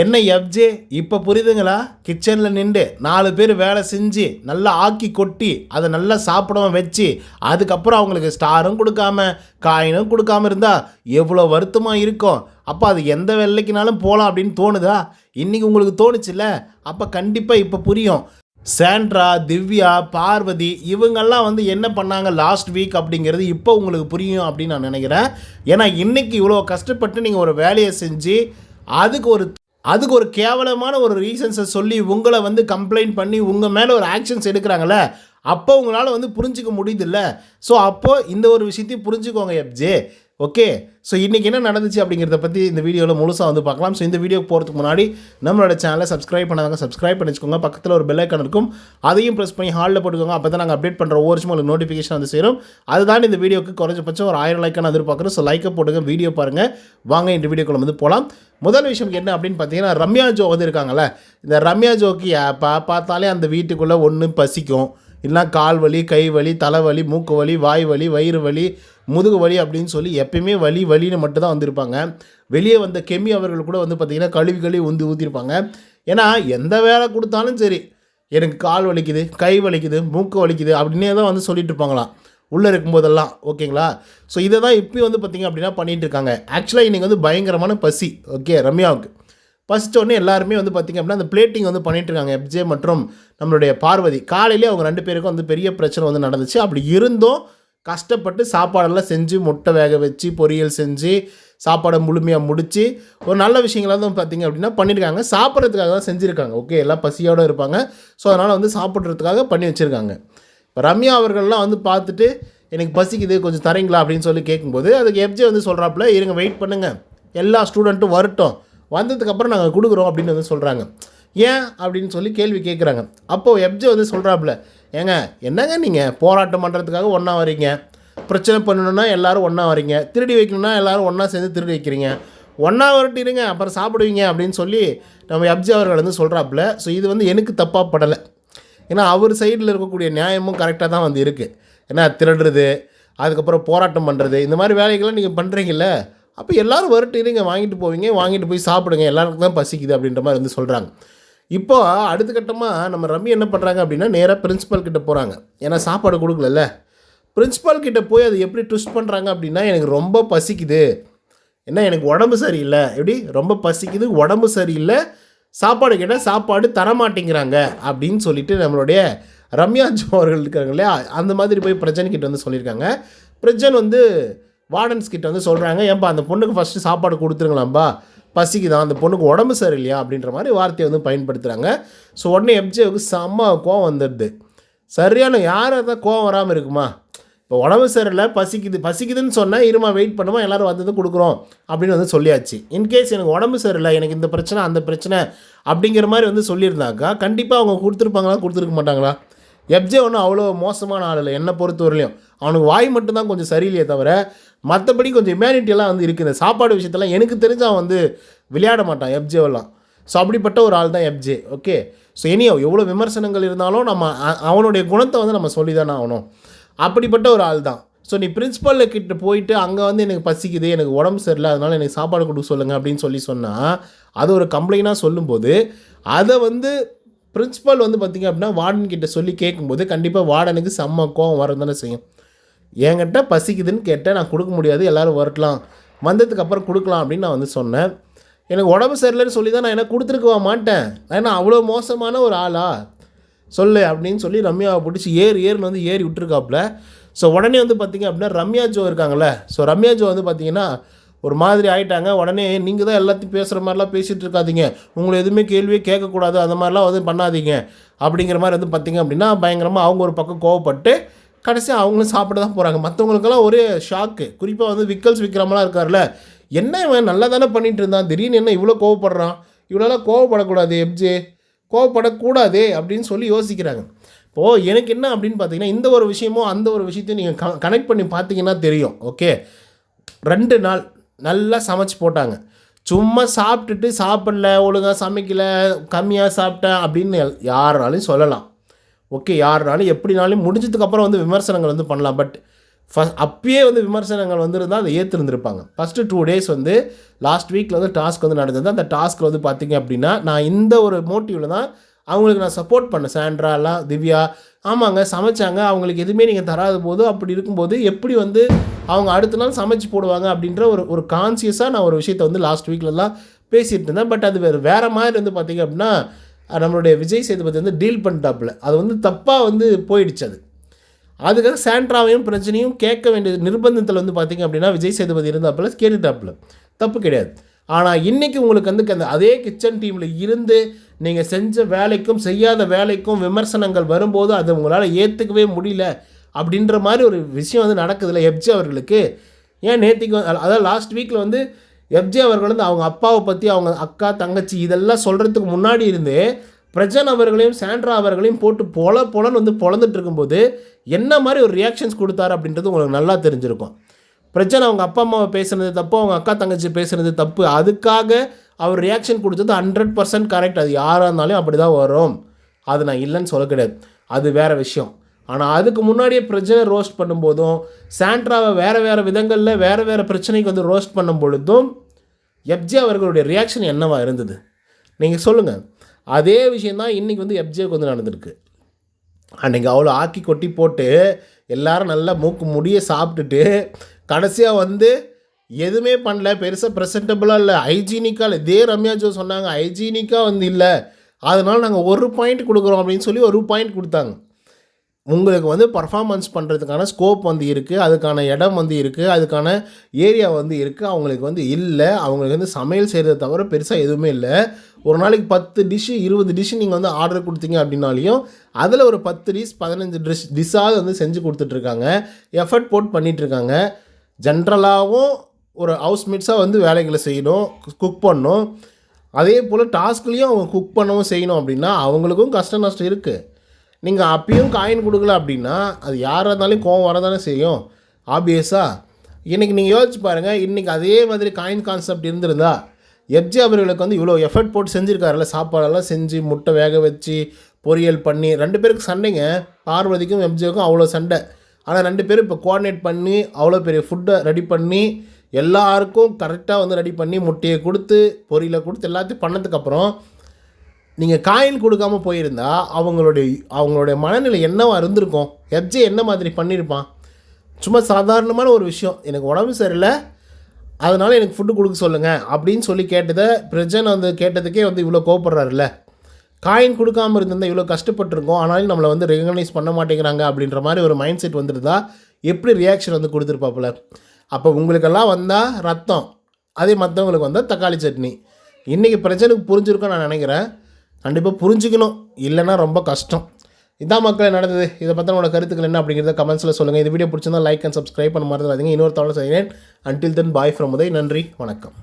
என்ன எஃப்ஜே இப்போ புரியுதுங்களா? கிச்சனில் நின்று நாலு பேர் வேலை செஞ்சு நல்லா ஆக்கி கொட்டி அதை நல்லா சாப்பிடவும் வச்சு அதுக்கப்புறம் அவங்களுக்கு ஸ்டாரும் கொடுக்காம காயினும் கொடுக்காம இருந்தால் எவ்வளோ வருத்தமாக இருக்கும்? அப்போ அது எந்த வேலைக்குனாலும் போகலாம் அப்படின்னு தோணுதா? இன்றைக்கி உங்களுக்கு தோணுச்சுல்ல? அப்போ கண்டிப்பாக இப்போ புரியும். சாண்ட்ரா திவ்யா பார்வதி இவங்கெல்லாம் வந்து என்ன பண்ணாங்க லாஸ்ட் வீக் அப்படிங்கிறது இப்போ உங்களுக்கு புரியும் அப்படின்னு நான் நினைக்கிறேன். ஏன்னா இன்றைக்கி இவ்வளோ கஷ்டப்பட்டு நீங்கள் ஒரு வேலையை செஞ்சு அதுக்கு ஒரு அதுக்கு ஒரு கேவலமான ஒரு ரீசன்ஸை சொல்லி உங்களை வந்து கம்ப்ளைண்ட் பண்ணி உங்கள் மேலே ஒரு ஆக்ஷன்ஸ் எடுக்கிறாங்கள அப்போ உங்களால் வந்து புரிஞ்சிக்க முடியுதுல்ல. ஸோ அப்போது இந்த ஒரு விஷயத்தையும் புரிஞ்சுக்கோங்க எப்ஜே ஓகே ஸோ இன்றைக்கி என்ன நடந்துச்சு அப்படிங்கிறத பற்றி இந்த வீடியோவில் முழுசாக வந்து பார்க்கலாம். ஸோ இந்த வீடியோ போகிறதுக்கு முன்னாடி நம்மளோட சேனலை சப்ஸ்கிரைப் பண்ணாங்க சப்ஸ்கிரைப் பண்ணி வச்சுக்கோங்க பக்கத்தில் ஒரு பெல் இருக்கும். அதையும் ப்ரெஸ் பண்ணி ஹாலில் போட்டுக்கோங்க. அப்போ தான் நாங்கள் அப்டேட் பண்ணுற ஒவ்வொரு வருஷமும் உங்களுக்கு நோட்டிஃபிகேஷன் வந்து சேரும். அதுதான் இந்த வீடியோக்கு குறைஞ்சபட்சம் ஒரு ஆயிரம் லைக்கான எதிர்பார்க்குறோம். ஸோ லைக்கை போட்டுங்க வீடியோ பாருங்கள் வாங்க இந்த வீடியோக்குள்ள வந்து போகலாம் முதல் விஷயம் என்ன அப்படின்னு பார்த்தீங்கன்னா ரம்யா ஜோ வந்து இருக்காங்கல்ல. இந்த ரம்யா ஜோக்கு பார்த்தாலே அந்த வீட்டுக்குள்ளே ஒன்று பசிக்கும். இல்லைனா கால் வலி கை வலி தலைவலி மூக்கு வலி வாய் வலி வயிறு வலி முதுகு வலி அப்படின்னு சொல்லி எப்பயுமே வலி வலின்னு மட்டும்தான் வந்திருப்பாங்க. வெளியே வந்த கெமி அவர்கள் கூட வந்து பார்த்திங்கன்னா கழுவி கழுவி வந்து ஊற்றிருப்பாங்க ஏன்னா எந்த வேலை கொடுத்தாலும் சரி எனக்கு கால் வலிக்குது கை வலிக்குது மூக்கு வலிக்குது அப்படின்னே தான் வந்து சொல்லிட்டு இருப்பாங்களாம். உள்ளே இருக்கும்போதெல்லாம் ஓகேங்களா? ஸோ இதை தான் இப்போயும் வந்து பார்த்திங்க அப்படின்னா பண்ணிகிட்டு இருக்காங்க. ஆக்சுவலாக இன்றைக்கி வந்து பயங்கரமான பசி ஓகே ரம்யாவுக்கு. பசித்தோடனே எல்லாருமே வந்து பார்த்திங்க அப்படின்னா அந்த பிளேட்டிங் வந்து பண்ணிட்டு இருக்காங்க எப்ஜே மற்றும் நம்மளுடைய பார்வதி. காலையிலே அவங்க ரெண்டு பேருக்கும் வந்து பெரிய பிரச்சனை வந்து நடந்துச்சு. அப்படி இருந்தும் கஷ்டப்பட்டு சாப்பாடெல்லாம் செஞ்சு முட்டை வேக வச்சு பொரியல் செஞ்சு சாப்பாடை முழுமையாக முடித்து ஒரு நல்ல விஷயங்களாக தான் பார்த்திங்க அப்படின்னா பண்ணியிருக்காங்க. சாப்பிட்றதுக்காக தான் செஞ்சுருக்காங்க. ஓகே எல்லாம் பசியோடு இருப்பாங்க. ஸோ அதனால் வந்து சாப்பிட்றதுக்காக பண்ணி வச்சுருக்காங்க. இப்போ ரம்யா அவர்கள்லாம் வந்து பார்த்துட்டு எனக்கு பசிக்குது கொஞ்சம் தரீங்களா? அப்படின்னு சொல்லி கேட்கும்போது அதுக்கு எப்ஜே வந்து சொல்கிறாப்புல இருங்க வெயிட் பண்ணுங்கள் எல்லா ஸ்டூடெண்ட்டும் வரட்டும். வந்ததுக்கப்புறம் நாங்கள் கொடுக்குறோம் அப்படின்னு வந்து சொல்கிறாங்க ஏன் அப்படின்னு சொல்லி கேள்வி கேட்குறாங்க அப்போது எப்ஜே வந்து சொல்கிறாப்புல ஏங்க என்னங்க நீங்கள் போராட்டம் பண்ணுறதுக்காக ஒன்றா வரீங்க பிரச்சனை பண்ணணுன்னா எல்லோரும் ஒன்றா வரீங்க திருடி வைக்கணும்னா எல்லோரும் ஒன்றா சேர்ந்து திருடி வைக்கிறீங்க. ஒன்றா வரட்டிடுங்க இருங்க அப்புறம் சாப்பிடுவீங்க அப்படின்னு சொல்லி நம்ம எப்ஜி அவர்கள் வந்து சொல்கிறாப்புல ஸோ இது வந்து எனக்கு தப்பாக படலை. ஏன்னா அவர் சைடில் இருக்கக்கூடிய நியாயமும் கரெக்டாக தான் வந்து இருக்குது ஏன்னா திருடுறது அதுக்கப்புறம் போராட்டம் பண்ணுறது இந்த மாதிரி வேலைகள்லாம் நீங்கள் பண்ணுறீங்கல்ல அப்போ எல்லோரும் வரட்டு இருங்க வாங்கிட்டு போவீங்க வாங்கிட்டு போய் சாப்பிடுங்க எல்லாருக்கும் தான் பசிக்குது அப்படின்ற மாதிரி வந்து சொல்கிறாங்க இப்போ அடுத்த கட்டமாக நம்ம ரம்மி என்ன பண்ணுறாங்க அப்படின்னா நேராக பிரின்ஸிபல் கிட்ட போகிறாங்க ஏன்னா சாப்பாடு கொடுக்கலல்ல. பிரின்ஸிபால் கிட்ட போய் அது எப்படி ட்விஸ்ட் பண்ணுறாங்க அப்படின்னா எனக்கு ரொம்ப பசிக்குது. என்ன எனக்கு உடம்பு சரியில்லை. எப்படி? ரொம்ப பசிக்குது உடம்பு சரியில்லை. சாப்பாடு கேட்டால் சாப்பாடு தரமாட்டேங்கிறாங்க அப்படின்னு சொல்லிட்டு நம்மளுடைய ரம்யா ஜோ அவர்கள் இருக்காங்க இல்லையா? அந்த மாதிரி போய் பிரஜன் கிட்ட வந்து சொல்லியிருக்காங்க. பிரஜன் வந்து வார்டன்ஸ் கிட்ட வந்து சொல்கிறாங்க ஏன்பா அந்த பொண்ணுக்கு ஃபஸ்ட்டு சாப்பாடு கொடுத்துருங்களாம்பா? பசிக்குதான் அந்த பொண்ணுக்கு உடம்பு சரியில்லையா? அப்படின்ற மாதிரி வார்த்தையை வந்து பயன்படுத்துகிறாங்க ஸோ உடனே எப்ஜேவுக்கு செம்ம கோவம் வந்துடுது. சரியான யார் தான் கோவம் வராமல் இருக்குமா? இப்போ உடம்பு சரியில்லை பசிக்குது பசிக்குதுன்னு சொன்னால் இருமா வெயிட் பண்ணுமா? எல்லோரும் வந்தது கொடுக்குறோம் அப்படின்னு வந்து சொல்லியாச்சு. இன்கேஸ் எனக்கு உடம்பு சரியில்லை எனக்கு இந்த பிரச்சனை அந்த பிரச்சனை அப்படிங்கிற மாதிரி வந்து சொல்லியிருந்தாக்கா கண்டிப்பாக அவங்க கொடுத்துருப்பாங்களா கொடுத்துருக்க மாட்டாங்களா? எப்ஜே ஒன்றும் அவ்வளோ மோசமான ஆள் இல்லை. என்னை பொறுத்தவரையிலையும் அவனுக்கு வாய் மட்டும்தான் கொஞ்சம் சரியில்லையே தவிர மற்றபடி கொஞ்சம் ஹியூமனிட்டியெல்லாம் வந்து இருக்குது. இந்த சாப்பாடு விஷயத்தெல்லாம் எனக்கு தெரிஞ்சு அவன் வந்து விளையாட மாட்டான் எப்ஜேவெல்லாம் ஸோ அப்படிப்பட்ட ஒரு ஆள் தான் எப்ஜே ஓகே ஸோ இனியோ எவ்வளோ விமர்சனங்கள் இருந்தாலும் நம்ம அ- அவனுடைய குணத்தை வந்து நம்ம சொல்லி தானே ஆகணும். அப்படிப்பட்ட ஒரு ஆள் தான். ஸோ நீ பிரின்ஸிபல் கிட்ட போயிட்டு அங்கே வந்து எனக்கு பசிக்குது எனக்கு உடம்பு சரியில்லை அதனால் எனக்கு சாப்பாடு கொடுக்க சொல்லுங்கள் அப்படின்னு சொல்லி சொன்னால் அது ஒரு கம்ப்ளைண்டாக சொல்லும்போது அதை வந்து பிரின்ஸிபால் வந்து பார்த்திங்க அப்படின்னா வார்டன் கிட்ட சொல்லி கேட்கும்போது கண்டிப்பாக வார்டனுக்கு செம்ம கோவம் வர தானே செய்யும். என்கிட்ட பசிக்குதுன்னு கேட்டேன் நான் கொடுக்க முடியாது எல்லோரும் வரட்லாம் வந்ததுக்கப்புறம் கொடுக்கலாம் அப்படின்னு நான் வந்து சொன்னேன். எனக்கு உடம்பு சரியில்லைன்னு சொல்லி தான் நான் என்ன கொடுத்துருக்கவா மாட்டேன். ஏன்னா அவ்வளோ மோசமான ஒரு ஆளா? சொல்லு அப்படின்னு சொல்லி ரம்யாவை பிடிச்சி ஏறு ஏறுன்னு வந்து ஏறி விட்டுருக்காப்புல. ஸோ உடனே வந்து பார்த்திங்க அப்படின்னா ரம்யா ஜோ இருக்காங்கல்ல. ஸோ ரம்யா ஜோ வந்து பார்த்திங்கன்னா ஒரு மாதிரி ஆகிட்டாங்க உடனே நீங்கள் தான் எல்லாத்தையும் பேசுகிற மாதிரிலாம் பேசிகிட்டு இருக்காதீங்க. உங்களை எதுவுமே கேள்வியே கேட்கக்கூடாது. அந்த மாதிரிலாம் வந்து பண்ணாதீங்க. அப்படிங்கிற மாதிரி வந்து பார்த்திங்க அப்படின்னா பயங்கரமாக அவங்க ஒரு பக்கம் கோவப்பட்டு கடைசியாக அவங்களும் சாப்பிட தான் போகிறாங்க மற்றவங்களுக்கெல்லாம் ஒரே ஷாக்கு குறிப்பாக வந்து விக்கல்ஸ் விற்கிறமெல்லாம் இருக்கார்ல என்ன இவன் நல்லா தானே பண்ணிகிட்டு இருந்தான். திடீர்னு என்ன இவ்வளோ கோவப்படுறான்? இவ்வளோலாம் கோவப்படக்கூடாது எப்ஜே கோவப்படக்கூடாது அப்படின்னு சொல்லி யோசிக்கிறாங்க. இப்போது எனக்கு என்ன அப்படின்னு பார்த்தீங்கன்னா இந்த ஒரு விஷயமும் அந்த ஒரு விஷயத்தையும் நீங்கள் கனெக்ட் பண்ணி பார்த்தீங்கன்னா தெரியும். ஓகே ரெண்டு நாள். நல்லா சமைச்சு போட்டாங்க. சும்மா சாப்பிட்டுட்டு சாப்பிடல ஒழுங்காக சமைக்கலை கம்மியாக சாப்பிட்டேன் அப்படின்னு யாருனாலையும் சொல்லலாம். ஓகே யாருனாலும் எப்படினாலும் முடிஞ்சதுக்கப்புறம் வந்து விமர்சனங்கள் வந்து பண்ணலாம். பட் ஃபஸ்ட் அப்பயே வந்து விமர்சனங்கள் வந்திருந்தால் அதை ஏற்றிருந்திருப்பாங்க ஃபஸ்ட்டு டூ டேஸ் வந்து லாஸ்ட் வீக்கில் வந்து டாஸ்க் வந்து நடந்தது. அந்த டாஸ்க்கில் வந்து பார்த்தீங்க அப்படின்னா நான் இந்த ஒரு மோட்டிவில் தான் அவங்களுக்கு நான் சப்போர்ட் பண்ணேன். சாண்ட்ராலாம் திவ்யா ஆமாங்க சமைச்சாங்க. அவங்களுக்கு எதுவுமே நீங்கள் தராத போது அப்படி இருக்கும்போது எப்படி வந்து அவங்க அடுத்த நாள் சமைச்சு போடுவாங்க அப்படின்ற ஒரு ஒரு கான்சியஸாக நான் ஒரு விஷயத்தை வந்து லாஸ்ட் வீக்லலாம் பேசிகிட்டு இருந்தேன். பட் அது வேறு வேறு மாதிரி வந்து பார்த்திங்க அப்படின்னா நம்மளுடைய விஜய் சேதுபதி வந்து டீல் பண்ணிட்டாப்புல. அது வந்து தப்பாக வந்து போயிடுச்சு அது. அதுக்காக சாண்ட்ராவையும் பிரச்சனையும் கேட்க வேண்டிய நிர்பந்தத்தில் வந்து பார்த்தீங்க அப்படின்னா விஜய் சேதுபதி இருந்தாப்புல கேட்டுட்டாப்புல. தப்பு கிடையாது. ஆனால் இன்றைக்கி உங்களுக்கு வந்து அந்த அதே கிச்சன் டீமில் இருந்து நீங்கள் செஞ்ச வேலைக்கும் செய்யாத வேலைக்கும் விமர்சனங்கள் வரும்போது அதை உங்களால் ஏற்றுக்கவே முடியல அப்படின்ற மாதிரி ஒரு விஷயம் வந்து நடக்குதுல்ல எப்ஜி அவர்களுக்கு. ஏன் நேற்றுக்கு அதாவது லாஸ்ட் வீக்கில் வந்து எப்ஜி அவர்கள் வந்து அவங்க அப்பாவை பற்றி அவங்க அக்கா தங்கச்சி இதெல்லாம் சொல்கிறதுக்கு முன்னாடி இருந்தே பிரஜன் அவர்களையும் சாண்ட்ரா அவர்களையும் போட்டு பொல பொலன்னு வந்து பொழந்துட்டு இருக்கும்போது என்ன மாதிரி ஒரு ரியாக்ஷன்ஸ் கொடுத்தாரு அப்படின்றது உங்களுக்கு நல்லா தெரிஞ்சிருக்கும். பிரச்சனை அவங்க அப்பா அம்மாவை பேசுனது தப்பு அவங்க அக்கா தங்கச்சி பேசுனது தப்பு. அதுக்காக அவர் ரியாக்ஷன் கொடுத்தது ஹண்ட்ரட் பர்சன்ட் கரெக்ட் அது யாராக இருந்தாலும் அப்படி தான் வரும். அது நான் இல்லைன்னு சொல்ல கிடையாது. அது வேறு விஷயம். ஆனால் அதுக்கு முன்னாடியே பிரச்சனை ரோஸ்ட் பண்ணும்போதும் சாண்ட்ராவை வேறு வேறு விதங்களில் வேறு வேறு பிரச்சனைக்கு வந்து ரோஸ்ட் பண்ணும் பொழுதும் எப்ஜே அவர்களுடைய ரியாக்ஷன் என்னவா இருந்தது? நீங்கள் சொல்லுங்கள் அதே விஷயந்தான் இன்றைக்கி வந்து எப்ஜேக்கு வந்து நடந்திருக்கு. அன்றைக்கி அவ்வளோ ஆக்கி கொட்டி போட்டு எல்லாரும் நல்லா மூக்கு முடிய சாப்பிட்டுட்டு கடைசியாக வந்து எதுவுமே பண்ணல. பெருசாக ப்ரெசன்டபுளாக இல்லை. ஹைஜீனிக்காக இல்லை. இதே ரம்யா ஜோ சொன்னாங்க ஹைஜீனிக்காக வந்து இல்லை. அதனால் நாங்கள் ஒரு பாயிண்ட் கொடுக்குறோம் அப்படின்னு சொல்லி ஒரு பாயிண்ட் கொடுத்தாங்க. உங்களுக்கு வந்து பர்ஃபார்மன்ஸ் பண்ணுறதுக்கான ஸ்கோப் வந்து இருக்குது அதுக்கான இடம் வந்து இருக்குது அதுக்கான ஏரியா வந்து இருக்குது அவங்களுக்கு வந்து இல்லை. அவங்களுக்கு வந்து சமையல் செய்கிறத தவிர பெருசாக எதுவுமே இல்லை. ஒரு நாளைக்கு பத்து டிஷ்ஷு இருபது டிஷ்ஷு நீங்கள் வந்து ஆர்டர் கொடுத்தீங்க அப்படின்னாலையும் அதில் ஒரு பத்து டிஷ் பதினஞ்சு டிஷ் டிஷ்ஷாவது வந்து செஞ்சு கொடுத்துட்ருக்காங்க எஃபர்ட் போட் பண்ணிகிட்ருக்காங்க ஜென்ரலாகவும் ஒரு ஹவுஸ் மேட்ஸாக வந்து வேலைகளை செய்யணும் குக் பண்ணணும். அதே போல் டாஸ்க்லேயும் அவங்க குக் பண்ணவும் செய்யணும் அப்படின்னா அவங்களுக்கும் கஷ்ட நஷ்டம் இருக்குது நீங்கள் அப்பயும் காயின் கொடுக்கல அப்படின்னா அது யாராக இருந்தாலும் கோவம் வரதானே செய்யும். ஆப்வியஸாக இன்றைக்கி நீங்கள் யோசிச்சு பாருங்கள் இன்றைக்கி அதே மாதிரி காயின் கான்செப்ட் இருந்திருந்தா எப்ஜி அவர்களுக்கு வந்து இவ்வளோ எஃபர்ட் போட்டு செஞ்சுருக்காருல்ல சாப்பாடெல்லாம் செஞ்சு முட்டை வேக வச்சு பொரியல் பண்ணி ரெண்டு பேருக்கு சண்டைங்க. பார்வதிக்கும் எம்ஜிக்கும் அவ்வளோ சண்டை. ஆனால் ரெண்டு பேரும் இப்போ கோஆர்டினேட் பண்ணி அவ்வளோ பெரிய ஃபுட்டை ரெடி பண்ணி எல்லாருக்கும் கரெக்டாக வந்து ரெடி பண்ணி முட்டையை கொடுத்து பொரியலை கொடுத்து எல்லாத்தையும் பண்ணதுக்கப்புறம் நீங்கள் காயின் கொடுக்காம போயிருந்தா அவங்களுடைய அவங்களுடைய மனநிலை என்னவா இருந்திருக்கும்? எப்ஜே என்ன மாதிரி பண்ணியிருப்பான் சும்மா சாதாரணமான ஒரு விஷயம். எனக்கு உடம்பு சரியில்லை அதனால் எனக்கு ஃபுட்டு கொடுக்க சொல்லுங்கள் அப்படின்னு சொல்லி கேட்டதை பிரஜன் வந்து கேட்டதுக்கே வந்து இவ்வளோ கோவப்படுறாருல்ல? காயின் கொடுக்காம இருந்திருந்தால் இவ்வளோ கஷ்டப்பட்டிருக்கோம். ஆனாலும் நம்மளை வந்து ரெகனைஸ் பண்ண மாட்டேங்கிறாங்க அப்படின்ற மாதிரி ஒரு மைண்ட் செட் வந்துருந்தா எப்படி ரியாக்ஷன் வந்து கொடுத்துருப்பாப்புல. அப்போ உங்களுக்கெல்லாம் வந்தால் ரத்தம் அதே மற்றவங்களுக்கு வந்தால் தக்காளி சட்னி. இன்றைக்கி பிரச்சனைக்கு புரிஞ்சிருக்கும் நான் நினைக்கிறேன். கண்டிப்பாக புரிஞ்சுக்கணும். இல்லைன்னா ரொம்ப கஷ்டம். இதான் மக்கள் நடந்தது. இதை பற்றி உங்களோட கருத்துக்கள் என்ன அப்படிங்கிறத கமெண்ட்ஸில் சொல்லுங்கள் இந்த வீடியோ பிடிச்சிருந்தா லைக் அண்ட் சப்ஸ்கிரைப் பண்ண மறந்துடாதீங்க. இன்னொரு தவணை செய்கிறேன் until then bye from Uday. நன்றி. வணக்கம்.